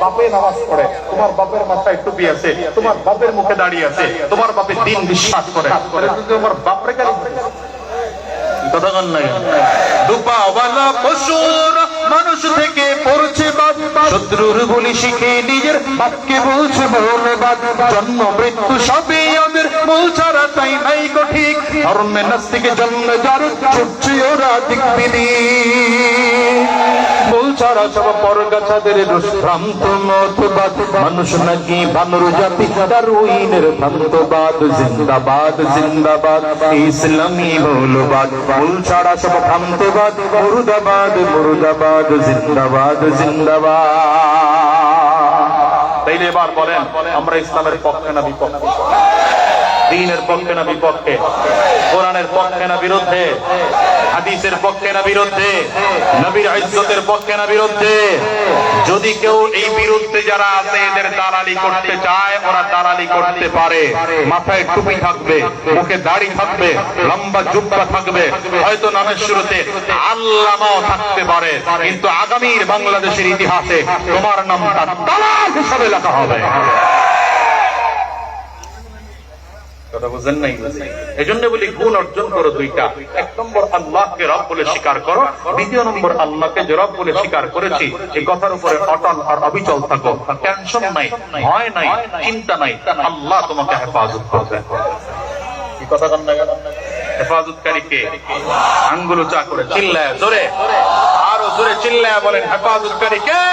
বাপে নামাজ পড়ে, তোমার বাপের মাথায় টুপি আছে, তোমার বাপের মুখে দাঁড়িয়ে আছে, তোমার বাপে দিন বিশ্বাস করে। তোমার বাপরে মানুষ থেকে পড়ছে বাদ শত্রুর বলি শিখে নিজের বাপকে বলছে বলে বাদ জন্ম মৃত্যু সবই ওদের ছাড়া, তাই নাই গো ঠিক। নাস্তিকে জন্ম যার, ছুটছে ওরা দিক মূল ছাড়া সব পরগাছাদের ভ্রান্ত মতবাদ মানুষ নাকি বানর জাতি দারুইনের ভ্রান্তবাদ, জিন্দাবাদ জিন্দাবাদ, ইসলামী মৌলবাদ। মূল ছাড়া সব ভ্রান্তবাদ, মুর্দাবাদ মুর্দাবাদ, জিন্দাবাদ জিন্দাবাদ। তাইলে এবার বলেন, আমরা ইসলামের পক্ষে না বিপক্ষে? দিনের পক্ষে না বিপক্ষে? কোরআনের পক্ষে না বিরুদ্ধে? হাদিসের পক্ষে না বিরুদ্ধে? নবীর ইজ্জতের পক্ষে না বিরুদ্ধে? যদি কেউ এই বিরুদ্ধে যারা আছে, এদের দালালি করতে চায়, ওরা দালালি করতে পারে। মাথায় টুপি থাকবে, মুখে দাড়ি থাকবে, লম্বা জুব্বা থাকবে। হয়তো নামের শুরুতে আল্লামাও থাকতে পারে, কিন্তু আগামীর বাংলাদেশের ইতিহাসে তোমার নামটা দালাল হিসাবে লেখা হবে। কথা বুঝেন নাই এই জন্য বলি গুণ অর্জন করো দুইটা এক নম্বর আল্লাহকে রব বলে স্বীকার করো দ্বিতীয় নম্বর আল্লাহকে যে রব বলে স্বীকার করেছি এই কথার উপরে অটল আর অবিচল থাকো টেনশন নাই ভয় নাই চিন্তা নাই আল্লাহ তোমাকে হেফাজত করবে কি কথা কান না হেফাজতকারী কে আঙ্গুল চা করে চিল্লায় জোরে আরো জোরে চিল্লায় বলেন হেফাজতকারী কে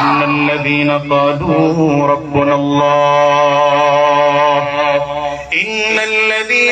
إن الذين قالوا ربنا الله إن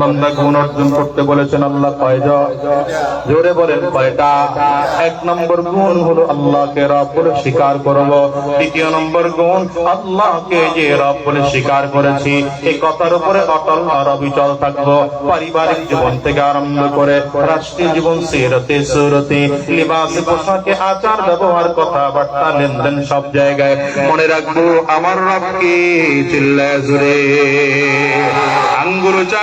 বান্দা গুণ অর্জন করতে বলেছেন আল্লাহ কয়টা জোরে বলেন কয়টা? এক নম্বর গুণ হলো আল্লাহকে রব বলে স্বীকার করব। দ্বিতীয় নম্বর গুণ, আল্লাহকে যে রব বলে স্বীকার করেছি এই কথার উপরে অটল আর অবিচল থাকব। পারিবারিক জীবন থেকে আরম্ভ করে রাষ্ট্রীয় জীবন, সিরতে সুরতে, লিবাস পোশাকে, আচার ব্যবহার, কথাবার্তা, লেনদেন সব জায়গায় মনে রাখব, আমার রবকে চিল্লায় জুড়ে। আঙ্গুর চা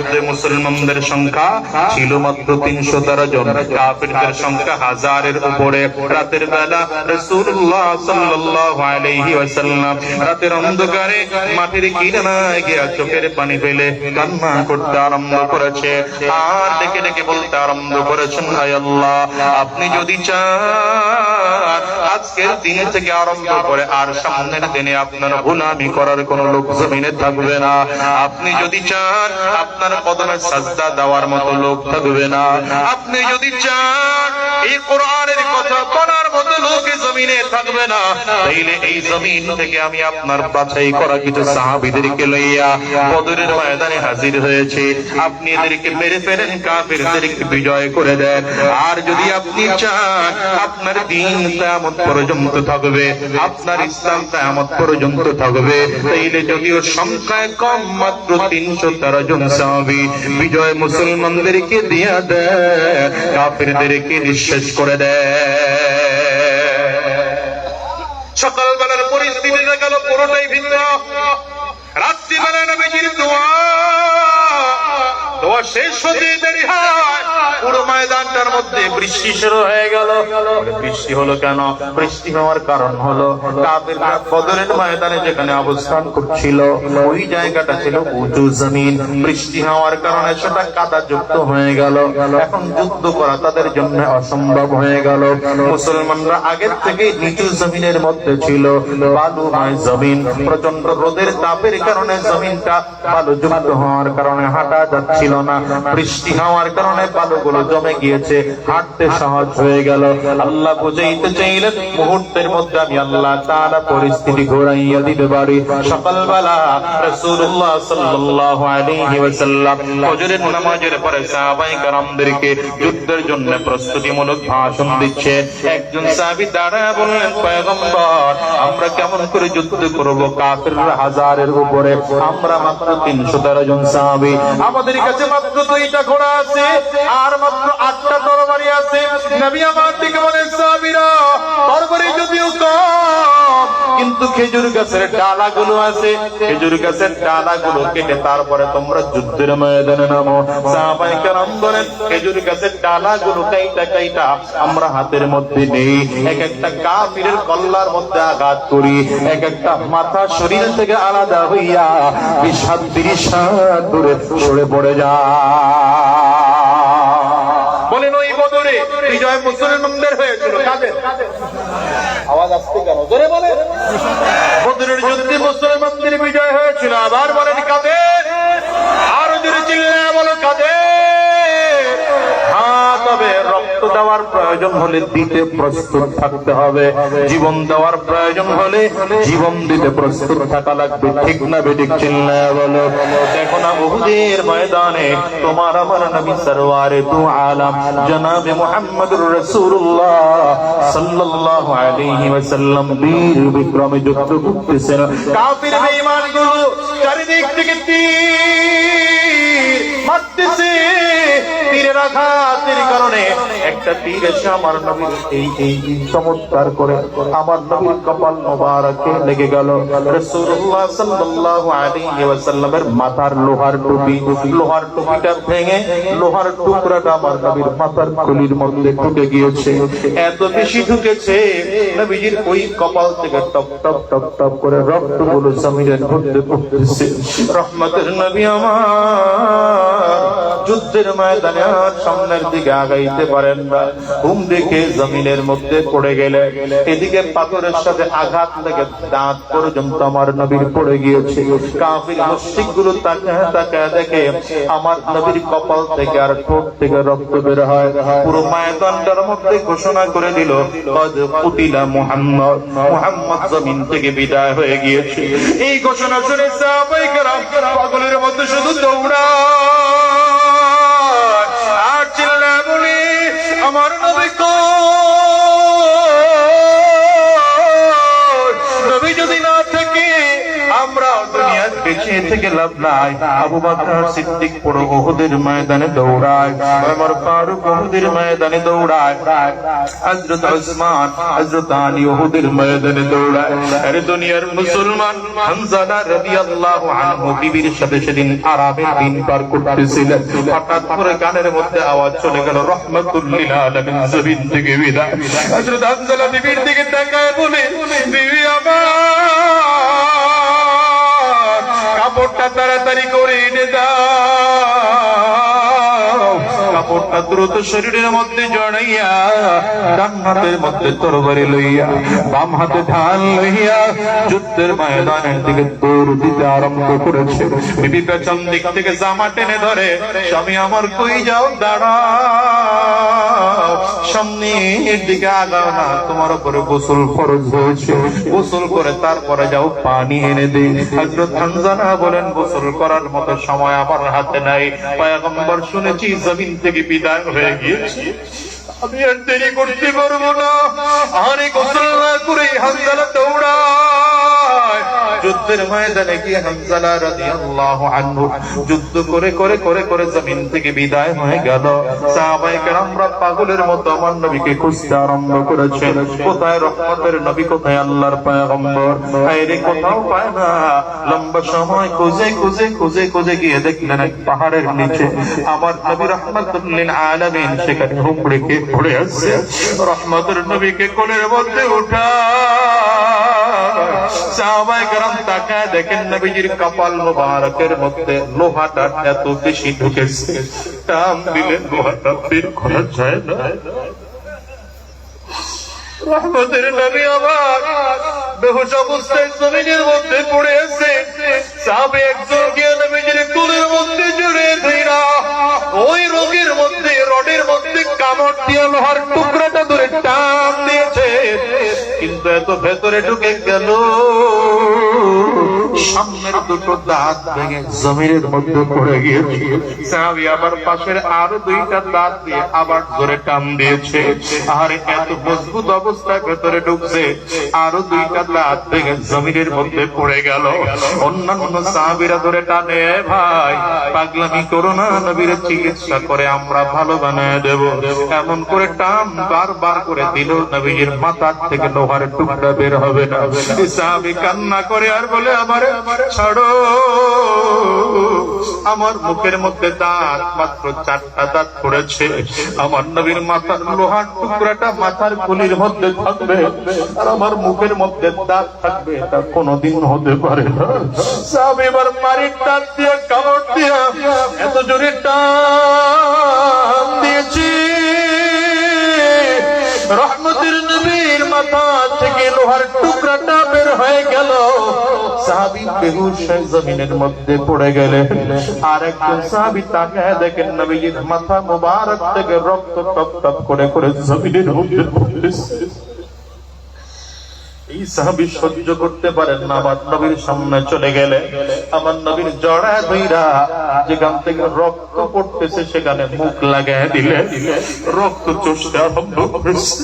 যুদ্ধে মুসলমানদের সংখ্যা ছিল মাত্র তিনশো তেরো জন। কাফিরদের সংখ্যা হাজারের উপরে। রাতের বেলা রসুল্লাহ সাল্লাল্লাহু আলাইহি ওয়াসাল্লাম রাতের অন্ধকারে মাটির কিনারায় গিয়ে চোখের পানি ফেলে কান্না করতে আরম্ভ করেছে। আর ডেকে ডেকে বলতে আরম্ভ করেছেন, হায় আল্লাহ, আপনি যদি চান আজকের দিন থেকে আরম্ভ করে আর সামনের দিনে আপনার গুলামি করার কোন লোক জমিনে থাকবে না। আপনি যদি চান আপনার কদমে সাজদা দেওয়ার মতো লোক থাকবে না। আপনি যদি চান এই কোরআনের কথা বলার মতো লোক জমিনে থাকবে না। তাইলে এই জমিন থেকে আমি আপনার বাছাই করা কিছু সাহাবীদেরকে লইয়া বদরের ময়দানে হাজির হয়েছে। আপনি এদেরকে মেরে ফেলেন, কাফিরদেরকে বিজয় করে দেন। আর যদি আপনি চান, আপনার দিন কিয়ামত পর্যন্ত থাকবে, আপনার ইসলাম কিয়ামত পর্যন্ত থাকবে। তাইলে যদিও সংখ্যায় কম, মাত্র তিনশো তেরো জন সাহাবি বিজয় মুসলমানদেরকে দিয়া দেয়, কাফিরদেরকে নিঃশেষ করে দেয় সকালবেলার পরিস্থিতি গেল পুরোটাই ভিন্ন। রাত্রিবেলা কিন্তু দোয়া। শেষ হতে দেরি হয়। পুরো ময়দানটার মধ্যে বৃষ্টি শুরু হয়ে গেল। বৃষ্টি হলো কেন? বৃষ্টি হওয়ার কারণ হলো ময়দানে যেখানে অবস্থান করছিল, ওই জায়গাটা ছিল উঁচু জমিন। বৃষ্টি হওয়ার কারণে সেটা কাদা যুক্ত হয়ে গেল। এখন যুদ্ধ করা তাদের জন্য অসম্ভব হয়ে গেল। মুসলমানরা আগের থেকে নিচু জমিনের মধ্যে ছিল। বালুময় জমিন। প্রচণ্ড রোদের তাপের কারণে জমিনটা বালু যুক্ত হওয়ার কারণে হাঁটা যাচ্ছিল না। বৃষ্টি হওয়ার কারণে বালুগুলো জমে গিয়েছে। হাঁটতে সহজ হয়ে গেল। আল্লাহ বুঝাইতে চাইলেন, মুহূর্তের মধ্যে আমি আল্লাহ তাআলা পরিস্থিতি ঘোরাইয়া দিতে পারি। সকালবেলা রাসূলুল্লাহ সাল্লাল্লাহু আলাইহি ওয়াসাল্লাম ফজরের নামাজের পরে সাহাবায়ে কেরামদেরকে যুদ্ধের জন্য প্রস্তুতিমূলক ভাষণ দিচ্ছে একজন সাহাবী দাঁড়ায় বললেন, পয়গম্বর, আমরা কেমন করে যুদ্ধ করব কাফিররা হাজারের উপরে? আমরা মাত্র 313 জন সাহাবী। আমাদের কাছে মাত্র দুইটা ঘোড়া আছে, আর মাত্র আটটা তরবারি আছে। নবী আমার দিকে বলেন সাবিরা তরবারি যদিও কম কিন্তু খেজুর গাছের ডালাগুলো আছে। খেজুর গাছের ডালাগুলো কেটে তারপরে তোমরা যুদ্ধের ময়দানে নামো। খেজুর গাছের ডালাগুলো কাইটা কাইটা আমরা হাতের মধ্যে নেই। এক একটা কাফিরের কল্লার মধ্যে আঘাত করি, এক একটা মাথা শরীর থেকে আলাদা হইয়া বিশ হাত তিরিশ দূরে সরে পড়ে যায়। বলেন, ওই বদরে বিজয় মুসলমানদের হয়েছিল, কাদের? আওয়াজ আসতে বদরের যুদ্ধে মুসলমানদের বিজয় হয়েছিল আবার বলেন প্রয়োজন হলে দিতে প্রস্তুত থাকতে হবে। জীবন দেওয়ার প্রয়োজন হলে জীবন দিতে প্রস্তুত থাকা লাগবে। ঠিক না বেঠিক চিল্লা বলো। দেখো না বহুদের ময়দানে তোমার আমার নবী সরওয়ারে তু আলম। জনাবে মুহাম্মদুর রাসূলুল্লাহ সাল্লাল্লাহু আলাইহি ওয়াসাল্লাম বীর বিক্রমে যুদ্ধ করতেছেন। কাফির বেঈমানগুলো চারিদিক থেকে তীর মারতেছে। তীরের আঘাতের কারণে একটা তীর এসে আমার নবীর এই এই চমৎকার করে আমার নবীর কপাল মোবারকে লেগে গেল। রাসূলুল্লাহ সাল্লাল্লাহু আলাইহি ওয়াসাল্লামের মাথার লোহার টুপি, লোহার টুপিটা ভেঙে লোহার টুকরাটা আমার নবীর মাথার খুলির মধ্যে ঢুকে গিয়েছে। এত বেশি ঢুকেছে, নবীজির ওই কপাল থেকে টপ টপ টপ টপ করে রক্তগুলো জমিনের মধ্যে পড়তেছে রহমতের নবী আমার যুদ্ধের ময়দানে সামনের দিকে আগাইতে পারেন না। ঘুম দেখে জমিনের মধ্যে পড়ে গেলে এদিকে পাথরের সাথে আঘাত লেগে দাঁত পর্যন্ত আমার নবীর পড়ে গিয়েছে। কাফির মুশরিকগুলো তাকায় তাকায় দেখে আমার নবীর কপাল থেকে আর ঠোঁট থেকে রক্ত বের হয়। পুরো ময়দানটার মধ্যে ঘোষণা করে দিল, কদ কুতিলা মুহাম্মদ। মুহাম্মদ জমিন থেকে বিদায় হয়ে গিয়েছে। এই ঘোষণা শুনে সাহাবায়ে কেরাম পাগলের মধ্যে শুধু দৌড়ায়। আমার নবী কই? বেঁচে থেকে লাভ নাই। আবু বকর সিদ্দিক পুরো উহুদের ময়দানে দৌড়ায়। ওমর ফারুক উহুদের ময়দানে দৌড়ায়। হযরত উসমান হযরত আলী উহুদের ময়দানে দৌড়ায়। আরে দুনিয়ার মুসলমান হামজালা রাদিয়াল্লাহু আনহু বিবির সাথে সেদিন আরামে দিন পার করতেছিলেন। হঠাৎ করে কানের মধ্যে আওয়াজ চলে গেল, রহমাতুল লিল আলামিন, জমিন থেকে বিদায়। হযরত হামজালা বিবির দিকে তাকায় দ্রুত শরীরের মধ্যে জড়াইয়া ডান হাতের মধ্যে তরবারি লইয়া বাম হাতে ঢাল লইয়া যুদ্ধের ময়দানের দিকে দৌড় দিতে আরম্ভ করেছে। বিবি পেছন দিক থেকে জামা টেনে ধরে, স্বামী আমার কই যাও, দাঁড়াও। সামনের দিকে আগাও না, তোমার উপরে গোসল ফরজ হয়েছে। গোসল করে তারপরে যাও, পানি এনে দে। হযরত হামজানা বলেন, গোসল করার মতো সময় আমার হাতে নাই। পয়গম্বর শুনেছি, জমিন থেকে বিদায় হয়ে গিয়েছি। আমি আর দেরি করতে পারব না। আরে গোসল না করে দৌড়ায় যুদ্ধের ময়দানে গিয়ে হামজালা রাদিয়াল্লাহু আনহু যুদ্ধ করে করে করে করে জমিন থেকে বিদায় হয়ে গেল। সাহাবায়ে কেরামরা পাগলের মতো আমার নবীকে খুঁজতে আরম্ভ কোথায় রহমতের নবী, কোথায় আল্লাহর পয়গম্বর? আইরে কোথাও পায় না। লম্বা সময় খুঁজে খুঁজে খুঁজে খুঁজে গিয়ে দেখলেন এক পাহাড়ের নিচে আমার নবী রহমতুল্লিন আলামিন সেখানে হুমড়ে কে পড়ে রহমতের নবীকে কোলের মধ্যে উঠা তাকায় দেখেন নবীজির কপাল মোবারকের মধ্যে লোহাটা এত বেশি ঢুকেছে। টান লোহাটা যায় না। ওই রোগের মধ্যে, রডের মধ্যে কামড় দিয়ে লোহার টুকরাটা ধরে টান দিয়েছে। কিন্তু এত ভেতরে ঢুকে গেল। সামনের দুটো দাঁত ভেঙে জমিনের মধ্যে পড়ে গিয়েছে। সাহাবি আবার পাশের আরও দুইটা দাঁত দিয়ে আবার টান দিয়েছে আর এত মজবুত ভেতরে ঢুকছে, আরও দুইটা দাঁত ভেঙে জমিনের মধ্যে পড়ে গেল। অন্যান্য সাহাবিরা ধরে টানে ভাই, পাগলামি করো না, নবীর চিকিৎসা করে আমরা ভালো বানায় দেব। এমন করে টান বারবার করে দিল নবীর মাথার থেকে লোহার টুকরা বের হবে না। সাহাবি কান্না করে আর বলে, আমার ছাড়ো। আমার মুখের মধ্যে দাঁত মাত্র চারটা দাঁত পড়েছে। আমার নবীর মাথার লোহার টুকরাটা মাথার গুলির মধ্যে থাকবে। আর আমার মুখের মধ্যে দাঁত থাকবে এটা কোনোদিন হতে পারে না। এবার মারির টান দিয়ে কামড় দিয়ে এত জোরে টান দিয়েছি। রহমতের হয়ে সহ্য করতে পারেন না, আমার নবীর সামনে চলে গেলে। আমার নবীর জড়া ধইরা যেখান থেকে রক্ত পড়তেছে, সেখানে মুখ লাগায় দিলে। রক্ত চষতে আরম্ভ করেছে।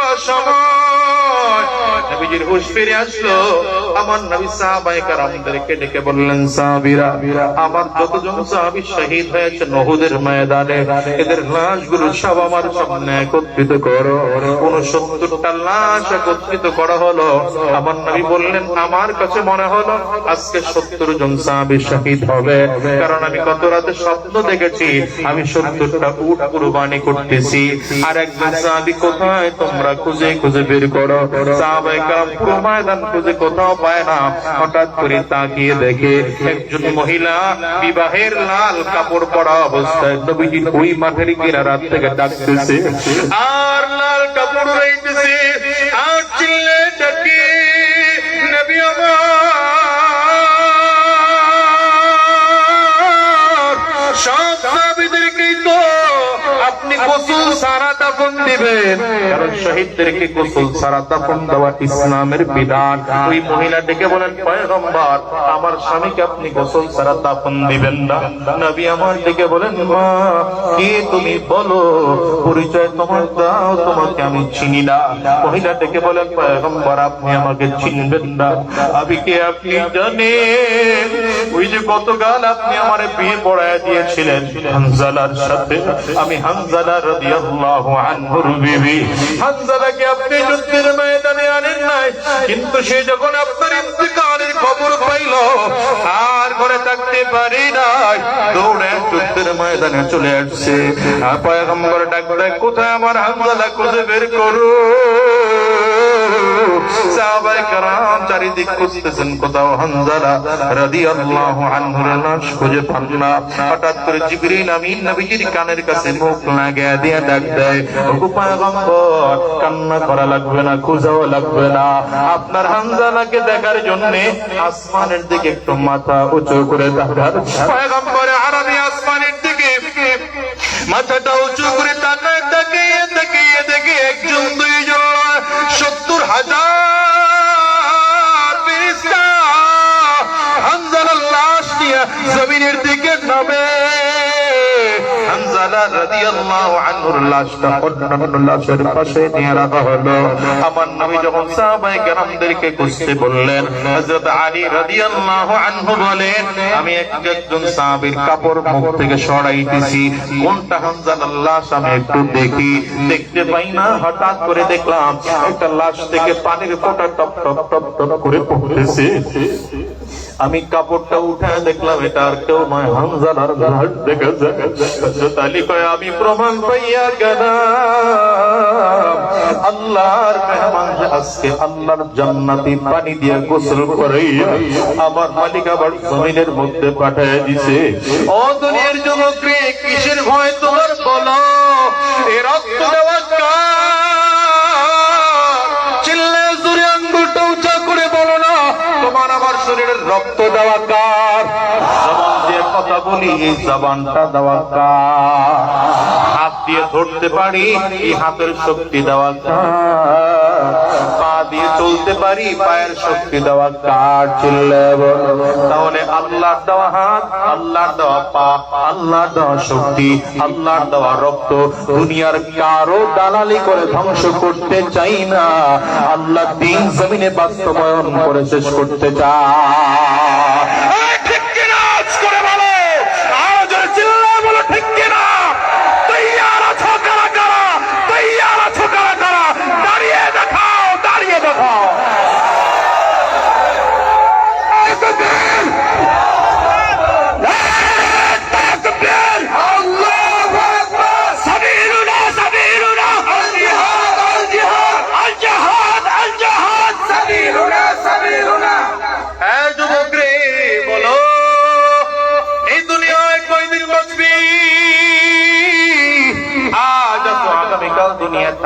সময় নবীজির হুশ ফিরে আসলো। আমার নবী সাহাবায়ে কারামদেরকে ডেকে বললেন, সাহাবীরা, আমার যতজন সাহাবী শহীদ হয়েছে নহদের ময়দানে, এদের লাশগুলো সব আমার সামনে একত্রিত করো। উনসত্তরটা লাশ একত্রিত করা হলো। আমার নবী বললেন, আমার কাছে মনে হলো আজকে সত্তর জন সাহাবী শহীদ হবে। কারণ আমি গত রাতে স্বপ্ন দেখেছি, আমি সত্তরটা উট কুরবানি করতেছি। আর একজন সাহাবী, কোথায়? তোমরা খুঁজে খুঁজে বের করো। সাহাবায়ে কারাম পুরো ময়দান খুঁজে কোথাও পায় না। হঠাৎ করে তাকিয়ে দেখে একজন মহিলা বিবাহের লাল কাপড় পরা অবস্থায় নবীজি ওই মাঠের কিনারাত থেকে ডাকতেছে, আর লাল কাপড় রইতেছে, আর চিল্লে গোসল সারা দাফন দিবেন। কারণ শহীদদেরকে গোসল সারা দাফন দেওয়া ইসলামের বিধান। ওই মহিলা ডেকে বলেন, পয়গম্বর, আমার স্বামীকে আপনি গোসল সারা দাফন দিবেন না। নবী আমার ডেকে বলেন, মা, কি তুমি বলো? পরিচয় তোমার দাও, তোমাকে আমি চিনি না। মহিলা ডেকে বলেন, পয়গম্বর, আপনি আমাকে চিনবেন না। আমি কে আপনি জানেন? ওই যে গতকাল আপনি আমার বিয়ে পড়ায় দিয়েছিলেন হানজালার সাথে। আমি হানজালা ময়দানে নাই, কিন্তু সে যখন আপনার খবর আর পারি ময়দানে চলে আসছে। আর কোথায় আমার হানজালা খুঁজে বের করুন সাহাবায়ে কেরাম চারিদিক খুঁজতেছেন কোথাও হানজালা রাদিয়াল্লাহু আনহুর লাশ খুঁজে পান না। হঠাৎ করে জিবরিল আমিন নবীজির কানের কাছে মুখ লাগিয়ে দিয়ে ডাক দেয়, ওগো পয়গম্বর, কান্না করা লাগবে না, খুঁজাও লাগবে না। আপনার হানজালাকে দেখার জন্য আসমানের দিকে একটু মাথা উঁচু করে তাকার পয়গম্বর আরবি আসমানের দিকে মাথাটা উঁচু করে তাকায়, তাকিয়ে তাকিয়ে দেখে একজন দুইজন সত্তর হাজার হানজালা রাদিয়াল্লাহু আনহুর লাশটা আমি একটু দেখি। দেখতে পাই না, হঠাৎ করে দেখলাম একটা লাশ থেকে পানির ফোঁটা টপ টপ টপ টপ করে পড়তেছে। আমি কাপড়টা উঠে দেখলাম, এটা আর কেউ নয় হামজালার লাশ দেখে আলী কয়, আমি প্রমাণ পাইয়া গেলাম। আল্লাহর মেহমান আজকে আল্লাহর জান্নাতি পানি দিয়ে গোসল করাইয়া আমার মালিক আবার জমিনের মধ্যে পাঠায় দিছে। ও দুনিয়ার যুবক কিসের ভয় তোমার বলো? এ রক্ত দেওয়া কার শরীরের রক্ত দেওয়া কার? জবান দিয়ে কথা বলি, এই জবানটা দেওয়া কার? হাত দিয়ে ধরতে পারি, এই হাতের শক্তি দেওয়া কার? দিয়ে চলতে পারি, পায়ের শক্তি দেওয়া কার তাহলে আল্লাহর দেওয়া হাত, আল্লাহর দেওয়া পা, আল্লাহর দেওয়া শক্তি, আল্লাহর দেওয়া রক্ত, দুনিয়ার কারও দালালি করে ধ্বংস করতে চাই না। আল্লাহ দিন জমিনে বাস্তবায়ন করে শেষ করতে চায়।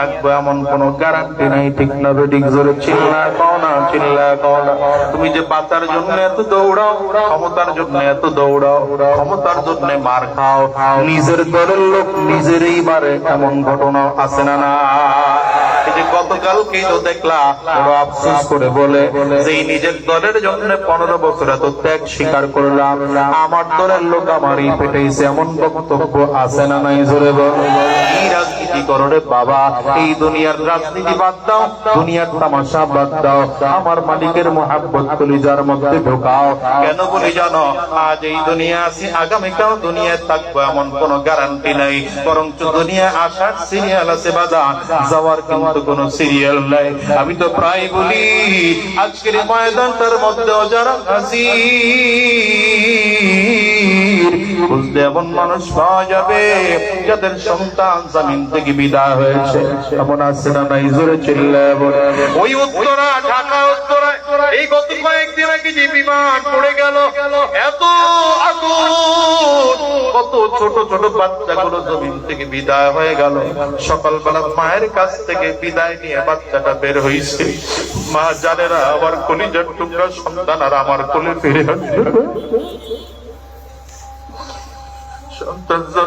থাকব এমন কোন গ্যারান্টি নাই, ঠিক না বেডিক জোরে চিল্লা কও না চিল্লা কও না তুমি যে বাঁচার জন্য এত দৌড়াও, ক্ষমতার জন্য এত দৌড়াও, ক্ষমতার জন্য মার খাও, নিজের দলের লোক নিজেরই মারে, এমন ঘটনা আছে না না। যে গতকালকেই তো দেখলা, বড় আফসোস করে বলে, যে নিজের দলের জন্য পনেরো বছর এত ত্যাগ স্বীকার করলাম, আমার দলের লোক আমারই পেটেছে এমন বক্তব্য আছে না, নাই, জোরে বল। কি রাজনীতি করো বাবা, এই দুনিয়ার রাজনীতি বাদ দাও, দুনিয়ার তামাশা বাদ দাও, আমার মালিকের মহাব্বত কলিজার মধ্যে ঢোকাও। কেন বলি জানো, আজ এই দুনিয়া আছি, আগামীকাল দুনিয়ায় থাকব এমন কোন গ্যারান্টি নাই, বরঞ্চ দুনিয়া আসার সিরিয়াল আছে বাজান, যাওয়ার কিন্তু কোন সিরিয়াল নাই। আমি তো প্রায় বলি, আজকের ময়দানটার মধ্যেও যারা হাজির বুঝতে এমন মানুষ পাওয়া যাবে যাদের সন্তান জামিন থেকে বিদায় হয়েছে। এমন আছে না নাই? জোরে ওই উত্তরা, ঢাকা উত্তরায় এই গত কয়েকদিন আগে যে বিমান পড়ে গেল, এত কত ছোট ছোট জমিন থেকে বিদায় হয়ে গেল। সকালবেলা মায়ের কাছ থেকে বিদায় নিয়ে বাচ্চাটা বের হয়েছে মা জানে না আমার কলিজার টুকরা সন্তান আর আমার কোলে ফিরে আসবে। কার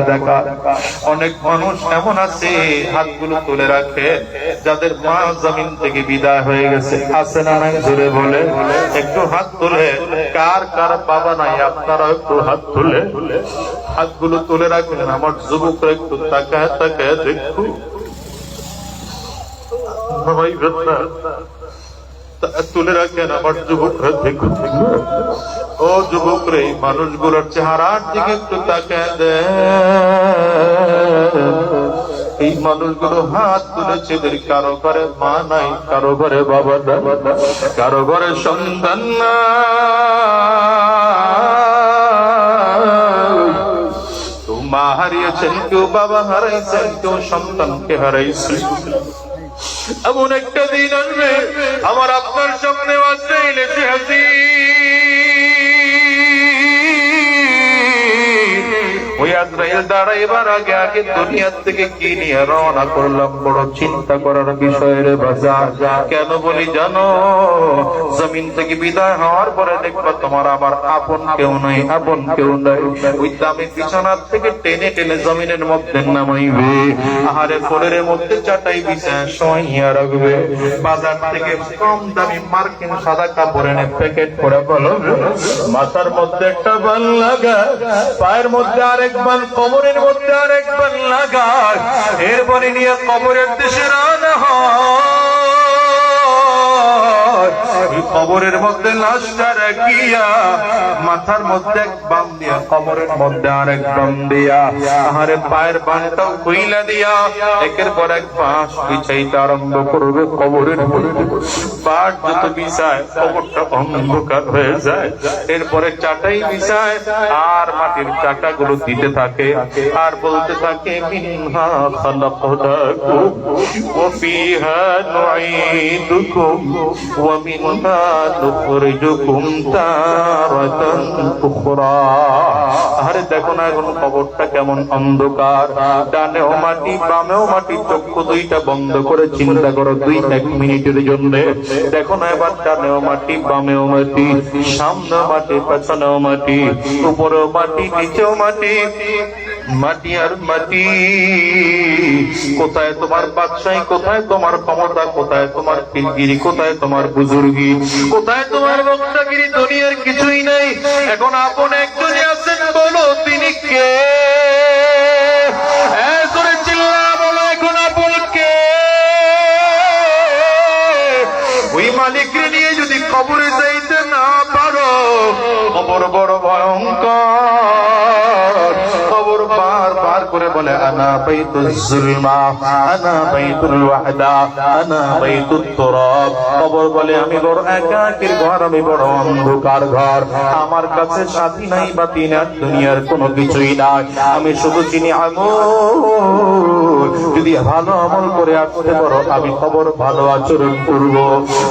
দেখা। অনেক মানুষ এমন আছে, হাতগুলো তুলে রাখে, যাদের মা জমিন থেকে বিদায় হয়ে গেছে। আছে না নাই? বলে। একটু হাত তুলে। কার কার বাবা নাই? আপনারা একটু হাত তুলে। হাতগুলো তুলে রাখলেন আমার যুবকরা একটু তাকায় তাকায় দেখু। ভাই বেদনা তুলে রাখেন আমার যুবকরা, দেখু ও যুবক রে মানুষগুলোর চেহারার দিকে একটু তাকায় এই মানুষগুলো হাত তুলেছে, এদের কারও ঘরে মা নাই, কারও ঘরে বাবা নাই, কারও ঘরে সন্তান নাই। হারিয়েছেন কেউ বাবা হারাইছেন কেউ সন্তানকে হারাইছেন এমন একটা দিন আসবে, আমার আপনার সামনে আসবে ইলেছে ওই আজরাইল আগে আগে দুনিয়ার থেকে কি নিয়ে রওনা করলাম, বড় চিন্তা করার কেন বলি জানো? জমিন থেকে বিদায় হওয়ার পরে তোমার আপন কেউ নাই, আপন কেউ নাই। ওই দামি বিছানার থেকে টেনে টেনে জমিনের মধ্যে নামাইবে। আহারে ফলের মধ্যে চাটাই বিছায় শোয়াইয়া রাখবে। বাজার থেকে কম দামি মার্কিন সাদা কাপড় এনে প্যাকেট করে বলো, মাথার মধ্যে একটা বাল লাগা, পায়ের মধ্যে আরেক বাল কবরের মধ্যে আর একবার লাগায়। এরপরে নিয়ে কবরের দেশে রানা হয়। কবরের মধ্যে লাশটা রাখিয়া মাথার মধ্যে এক বাম দিয়া, কবরের মধ্যে আরেক বাম দিয়া। আহারে পায়ের বানটাও কইলা দিয়া, একের পর এক বাঁশ বিছাইতে আরম্ভ করবে কবরের মধ্যে। যত কবরটা অন্ধকার হয়ে যায়। এরপরে চাটাই বিছায়, আর মাটির চাটাগুলো দিতে থাকে, আর বলতে থাকে মিনহা আরে দেখো না এখন কবরটা কেমন অন্ধকার। ডানেও মাটি, বামেও মাটি, চক্ষু দুইটা বন্ধ করে চিন্তা করো দুই এক মিনিটের জন্য। দেখো না এবার ডানেও মাটি, বামেও মাটি, সামনেও মাটি, পেছনেও মাটি, উপরেও মাটি, নিচেও মাটি। মাটি আর মাটি। কোথায় তোমার বাদশাহী, কোথায় তোমার ক্ষমতা, কোথায় তোমার পিলগিরি কোথায় তোমার বুজুর্গি? কোথায় তোমার বক্তাগিরি দুনিয়ার কিছুই নাই। এখন আপন একজনই আছেন বলো, তিনি কে? করে বলে, আনা বাইতুল জুলমা, আনা বাইতুল ওয়াহদা, আনা বাইতুত তুরাব। কবর বলে, আমি বড় একাকীর ঘর, আমি বড় অন্ধকার ঘর। আমার কাছে সাথী নাই বাতি না দুনিয়ার কোনো কিছুই নাই। আমি শুধু চিনি আমল যদি ভালো আমল করে আসতে পারো, আমি খবর ভালো আচরণ করব।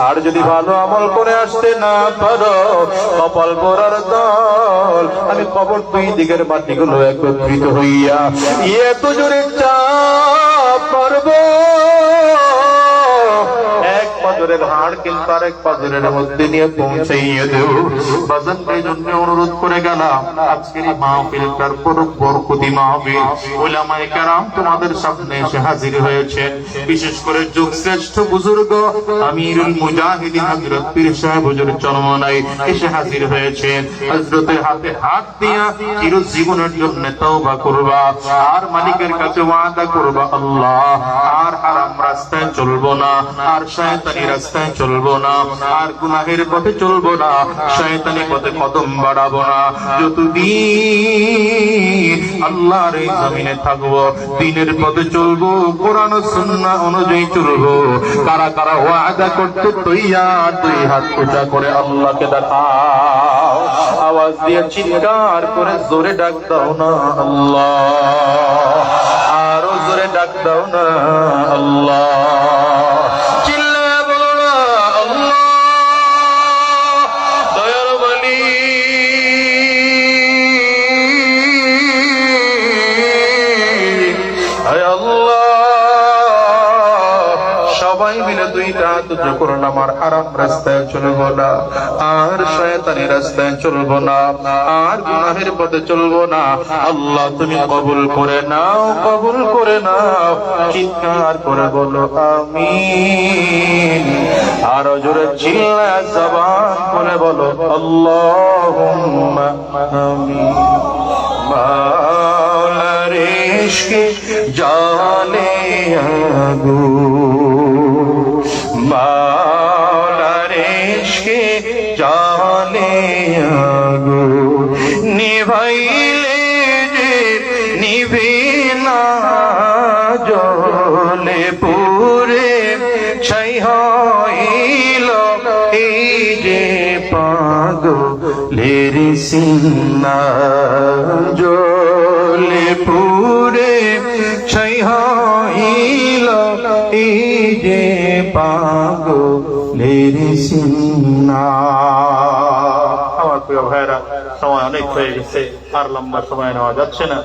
আর যদি ভালো আমল করে আসতে না পারো, কপাল করার দল, আমি খবর দুই দিকের মাটিগুলো একত্রিত হইয়া এত জোরে চা পারব এক পাজরের হাড় কিন্তু আরেক পাজরের মধ্যে নিয়ে পৌঁছাইয়ে দেব বাজান এই জন্য অনুরোধ করে গেলাম, আজকের এই মাহফিলটার পুরো বরকতি মাহফিল। ওলামায়ে কেরাম তোমাদের সামনে এসে হাজির হয়েছে বিশেষ করে যুগ শ্রেষ্ঠ বুজুর্গ আমিরুল মুজাহিদিন হযরত পীর সাহেব হুজুর চরমনাই এসে হাজির হয়েছেন। হযরতের হাতে হাত দিয়া চির জীবনের জন্য তওবা করবা, আর মালিকের কাছে ওয়াদা করবা, আল্লাহ, আর হারাম রাস্তায় চলবো না, আর শয়তানি রাস্তায় চলবো না, আর গুনাহের পথে চলবো না শয়তানি পথে কদম বাড়াবো না। যতদিন আল্লাহর এই জমিনে থাকব, দিনের পথে চলবো, কোরআন ও সুন্নাহ অনুযায়ী চলবো। কারা কারা ওয়াদা করতে তৈয়ার, দুই হাত উঁচা করে আল্লাহকে দেখাও। আওয়াজ দিয়ে চিৎকার করে জোরে ডাক দাও না আল্লাহ। আরও জোরে ডাক দাও না আল্লাহ। করুন আমার হারাম রাস্তায় চলবো না, আর শয়তানি রাস্তায় চলবো না, আর গুনাহের পথে চলবো না। আল্লাহ তুমি কবুল করে নাও, কবুল করে নাও, চিৎকার করে বলো, আমিন। আরও জোরে চিল্লা জবান বলে বলো আল্লাহ আমি মাওলার ইশকে জানে আগু ভাইলে যে নিবে না জলে পুরে ছাই হইল এই যে পাগ পাগলের সিনা জলে পুরে ছাই হইল এই যে পাগ পাগলের সিনা আমার প্রিয় ভাইরা সময় অনেক হয়ে গেছে আর লম্বা সময় নেওয়া যাচ্ছে না